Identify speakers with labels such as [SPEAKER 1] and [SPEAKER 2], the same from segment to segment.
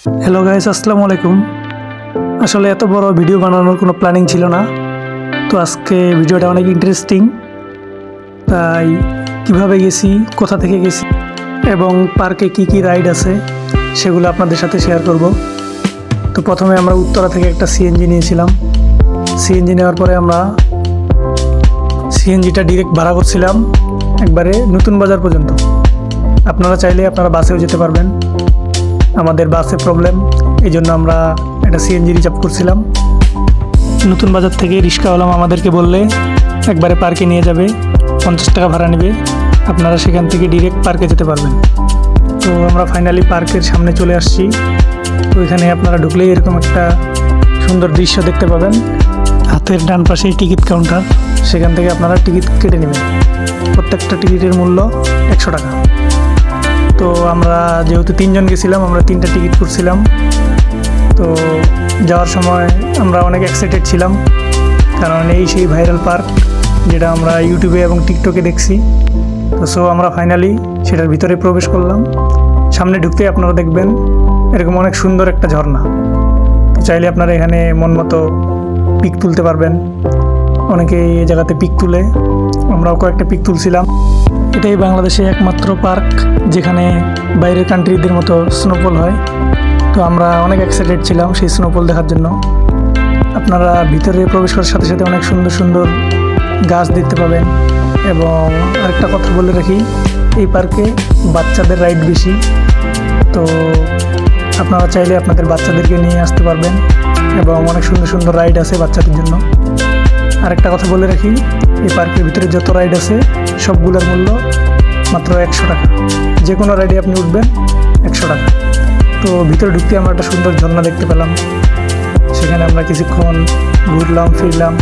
[SPEAKER 1] Hello guys আসসালামু আলাইকুম। আসলে এত বড় ভিডিও বানানোর কোনো প্ল্যানিং ছিল না। তো আজকে ভিডিওটা অনেক ইন্টারেস্টিং তাই কীভাবে গেছি, কোথা থেকে গেছি, এবং পার্কে কি কি রাইড আছে, সেগুলো আপনাদের সাথে শেয়ার করব। তো প্রথমে আমরা উত্তরা থেকে একটা সিএনজি নিয়েছিলাম। সিএনজি নেওয়ার পরে আমরা সিএনজিটা ডিরেক্ট ভাড়া করছিলাম, একবারে নতুন বাজার পর্যন্ত। আপনারা চাইলে আপনারা বাসেও যেতে পারবেন। আমাদের বাসে প্রবলেম এই জন্য আমরা একটা সিএনজি রিজার্ভ করছিলাম। নতুন বাজার থেকে রিক্সাওয়ালাম আমাদেরকে বললে, একবারে পার্কে নিয়ে যাবে, পঞ্চাশ টাকা ভাড়া নেবে, আপনারা সেখান থেকে ডিরেক্ট পার্কে যেতে পারবেন। তো আমরা ফাইনালি পার্কের সামনে চলে আসছি। তো এখানে আপনারা ঢুকলেই এরকম একটা সুন্দর দৃশ্য দেখতে পাবেন। হাতের ডান পাশেই টিকিট কাউন্টার সেখান থেকে আপনারা টিকিট কেটে নেবেন। প্রত্যেকটা টিকিটের মূল্য একশো টাকা। তো আমরা যেহেতু তিনজন গেছিলাম, আমরা তিনটা টিকিট করছিলাম। তো যাওয়ার সময় আমরা অনেক এক্সাইটেড ছিলাম, কারণ এই সেই ভাইরাল পার্ক যেটা আমরা ইউটিউবে এবং টিকটকে দেখছি। তো সো আমরা ফাইনালি সেটার ভিতরে প্রবেশ করলাম। সামনে ঢুকতেই আপনারা দেখবেন এরকম অনেক সুন্দর একটা ঝর্ণা। তো চাইলে আপনারা এখানে মন মতো পিক তুলতে পারবেন। অনেকে এই জায়গাতে পিক তুলে। আমরাও কয়েকটা পিক তুলছিলাম। এটাই বাংলাদেশে একমাত্র পার্ক, যেখানে বাইরের কান্ট্রিদের মতো স্নোফল হয়। তো আমরা অনেক এক্সাইটেড ছিলাম সেই স্নোফল দেখার জন্য। আপনারা ভিতরে প্রবেশ করার সাথে সাথে অনেক সুন্দর সুন্দর গাছ দেখতে পাবেন। এবং আরেকটা কথা বলে রাখি, এই পার্কে বাচ্চাদের রাইড বেশি। তো আপনারা চাইলে আপনাদের বাচ্চাদেরকে নিয়ে আসতে পারবেন। এবং অনেক সুন্দর সুন্দর রাইড আছে বাচ্চাদের জন্য। আরেকটা কথা বলে রাখি, এই পার্কের ভিতরে যত রাইড আছে সবগুলোর মূল্য মাত্র একশো টাকা। যে কোনো রাইডে আপনি উঠবেন একশো টাকা। তো ভিতরে ঢুকতে আমরা একটা সুন্দর ঝর্ণা দেখতে পেলাম। সেখানে আমরা কিছুক্ষণ ঘুরলাম, ফিরলাম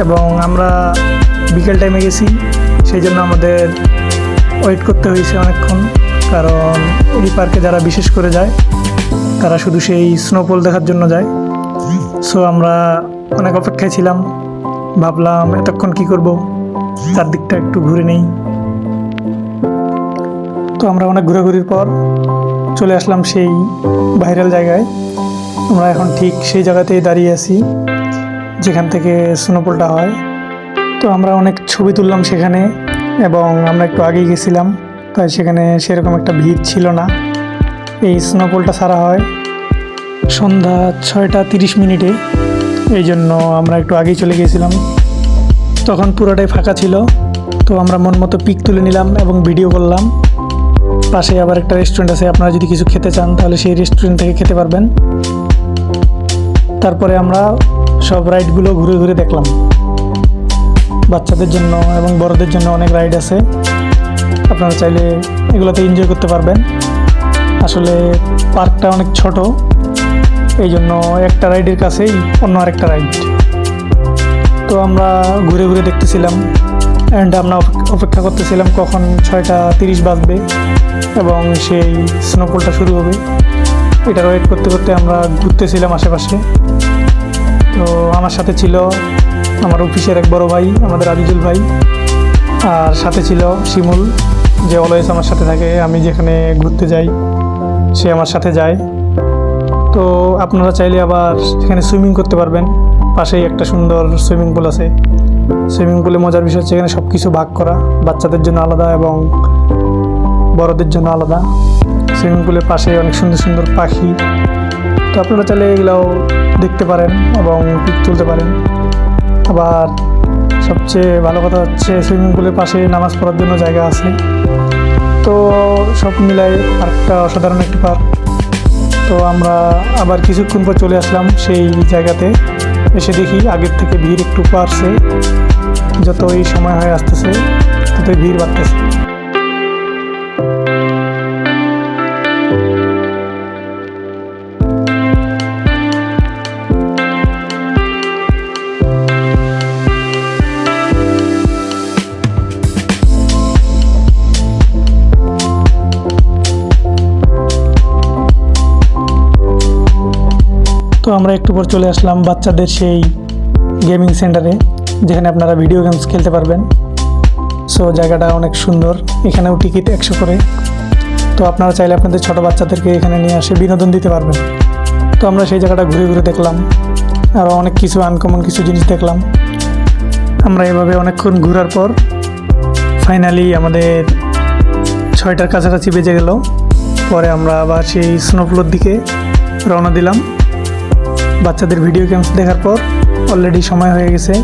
[SPEAKER 1] এবং আমরা বিকেল টাইমে গেছি। সেই জন্য আমাদের ওয়েট করতে হয়েছে অনেকক্ষণ। কারণ এই পার্কে যারা বিশেষ করে যায়, তারা শুধু সেই স্নোফল দেখার জন্য যায়। সো আমরা অনেক অপেক্ষায় ছিলাম। ভাবলাম, এতক্ষণ কি করব? চারদিকটা একটু ঘুরে নেই। তো আমরা অনেক ঘোরাঘুরির পর চলে আসলাম সেই ভাইরাল জায়গায়। আমরা এখন ঠিক সেই জায়গাতেই দাঁড়িয়ে আছি, যেখান থেকে স্নোফলটা হয়। তো আমরা অনেক ছবি তুললাম সেখানে এবং আমরা একটু আগেই গেছিলাম, তাই সেখানে সেরকম একটা ভিড় ছিল না। এই স্নোফলটা ছাড়া হয় সন্ধ্যা ছয়টা তিরিশ মিনিটে, এই জন্য আমরা একটু আগেই চলে গিয়েছিলাম। তখন পুরোটাই ফাঁকা ছিল। তো আমরা মন মতো পিক তুলে নিলাম এবং ভিডিও করলাম। পাশে আবার একটা রেস্টুরেন্ট আছে, আপনারা যদি কিছু খেতে চান, তাহলে সেই রেস্টুরেন্ট থেকে খেতে পারবেন। তারপরে আমরা সব রাইডগুলো ঘুরে ঘুরে দেখলাম। বাচ্চাদের জন্য এবং বড়দের জন্য অনেক রাইড আছে। আপনারা চাইলে এগুলোতে এনজয় করতে পারবেন। আসলে পার্কটা অনেক ছোট এই জন্য একটা রাইডের কাছেই অন্য আরেকটা রাইড তো আমরা ঘুরে ঘুরে দেখতেছিলাম অ্যান্ড আমরা অপেক্ষা করতেছিলাম কখন ছয়টা তিরিশ বাজবে এবং সেই স্নোফলটা শুরু হবে। এটার ওয়েট করতে করতে আমরা ঘুরতেছিলাম আশেপাশে। তো আমার সাথে ছিল আমার অফিসের এক বড় ভাই, আমাদের আজিজুল ভাই, আর সাথে ছিল শিমুল, যে অলওয়েজ আমার সাথে থাকে। আমি যেখানে ঘুরতে যাই, সে আমার সাথে যায়। তো আপনারা চাইলে আবার সেখানে সুইমিং করতে পারবেন। পাশেই একটা সুন্দর সুইমিং পুল আছে। সুইমিং পুলে মজার বিষয় হচ্ছে এখানে সব কিছু ভাগ করা। বাচ্চাদের জন্য আলাদা এবং বড়দের জন্য আলাদা। সুইমিং পুলের পাশে অনেক সুন্দর সুন্দর পাখি। তো আপনারা চাইলে এগুলাও দেখতে পারেন এবং পিক তুলতে পারেন। আবার সবচেয়ে ভালো কথা হচ্ছে সুইমিং পুলের পাশে নামাজ পড়ার জন্য জায়গা আছে। তো সব মিলাই পার্কটা অসাধারণ একটি পার্ক। তো আমরা আবার কিছুক্ষণ পর চলে আসলাম সেই জায়গাতে। এসে দেখি আগের থেকে ভিড় একটু বাড়ছে। এই সময় হয়ে আসতেছে ততই ভিড় বাড়তেছে। আমরা একটু পর চলে আসলাম বাচ্চাদের সেই গেমিং সেন্টারে যেখানে আপনারা ভিডিও গেমস খেলতে পারবেন। সো জায়গাটা অনেক সুন্দর। এখানেও টিকিট একশো করে। তো আপনারা চাইলে আপনাদের ছোটো বাচ্চাদেরকে এখানে নিয়ে আসে বিনোদন দিতে পারবেন। তো আমরা সেই জায়গাটা ঘুরে ঘুরে দেখলাম। আরও অনেক কিছু আনকমন কিছু জিনিস দেখলাম। আমরা এভাবে অনেকক্ষণ ঘোরার পর ফাইনালি আমাদের ছয়টার কাছাকাছি বেজে গেল। পরে আমরা আবার সেই স্নোফ্লোর দিকে রওনা দিলাম। বাচ্চাদের ভিডিও গেমস দেখার পর অলরেডি সময় হয়ে গেছে।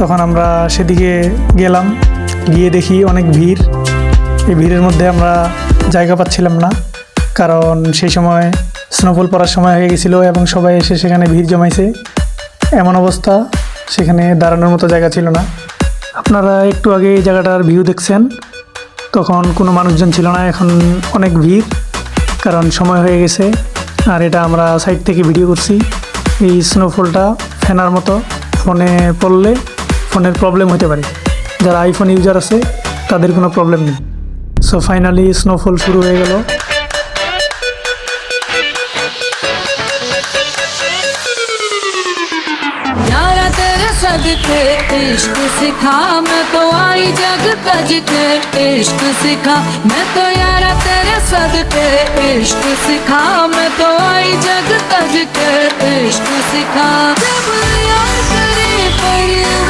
[SPEAKER 1] তখন আমরা সেদিকে গেলাম, গিয়ে দেখি অনেক ভিড়। এই ভিড়ের মধ্যে আমরা জায়গা পাচ্ছিলাম না, কারণ সেই সময় স্নোফল পড়ার সময় হয়ে গেছিল এবং সবাই এসে সেখানে ভিড় জমাইছে। এমন অবস্থা, সেখানে দাঁড়ানোর মতো জায়গা ছিল না। আপনারা একটু আগে এই জায়গাটার ভিউ দেখছেন। তখন কোনো মানুষজন ছিল না, এখন অনেক ভিড়, কারণ সময় হয়ে গেছে। আর এটা আমরা সাইড থেকে ভিডিও করছি। এই স্নোফলটা ফেনার মতো ফোনে পড়লে ফোনের প্রবলেম হতে পারে। যারা আইফোন ইউজার আছে, তাদের কোনো প্রবলেম নেই। সো ফাইনালি স্নোফল শুরু হয়ে গেল।
[SPEAKER 2] सदके इश्क सिखा, मैं तो आई जग तज के। इश्क सिखा, मैं तो यारा तेरे सदके इश्क सिखा, मैं तो आई जग तज के। इश्क सिखा, जब यार करे परवाह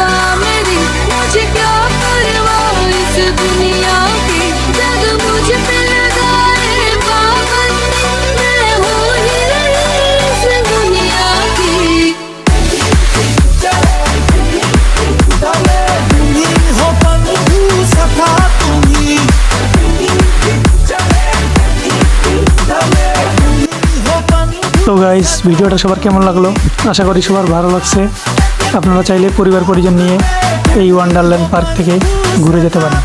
[SPEAKER 1] গাইস ভিডিওটা সবার কেমন লাগল? আশা করি সবার ভালো লাগছে। আপনারা চাইলে পরিবার পরিজন নিয়ে এই ওয়ান্ডারল্যান্ড পার্ক থেকে ঘুরে যেতে পারেন।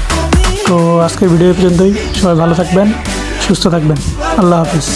[SPEAKER 1] তো আজকের ভিডিও পর্যন্তই। সবাই ভালো থাকবেন, সুস্থ থাকবেন। আল্লাহ হাফিজ।